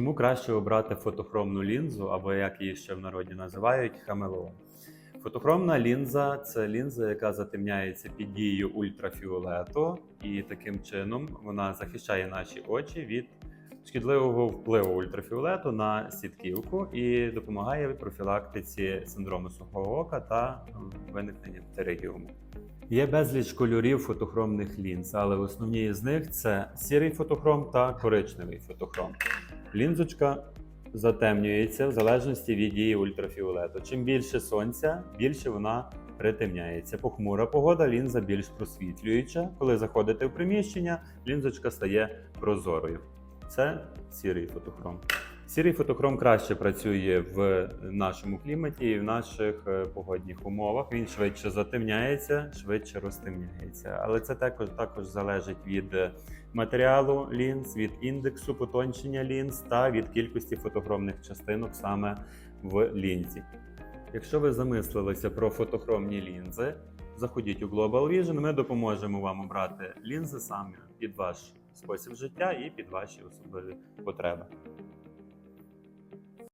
Чому краще обрати фотохромну лінзу, або як її ще в народі називають, хамелеон? Фотохромна лінза це лінза, яка затемняється під дією ультрафіолету, і таким чином вона захищає наші очі від шкідливого впливу ультрафіолету на сітківку і допомагає в профілактиці синдрому сухого ока та виникнення птеригіуму. Є безліч кольорів фотохромних лінз, але основні з них це сірий фотохром та коричневий фотохром. Лінзочка затемнюється в залежності від дії ультрафіолету. Чим більше сонця, більше вона притемняється. Похмура погода, лінза більш просвітлююча. Коли заходите в приміщення, лінзочка стає прозорою. Це сірий фотохром. Сірий фотохром краще працює в нашому кліматі і в наших е, погодних умовах. Він швидше затемняється, швидше розтемняється. Але це також, також залежить від е, матеріалу лінз, від індексу потончення лінз та від кількості фотохромних частинок саме в лінзі. Якщо ви замислилися про фотохромні лінзи, заходіть у Global Vision, ми допоможемо вам обрати лінзи саме під ваш спосіб життя і під ваші особливі потреби.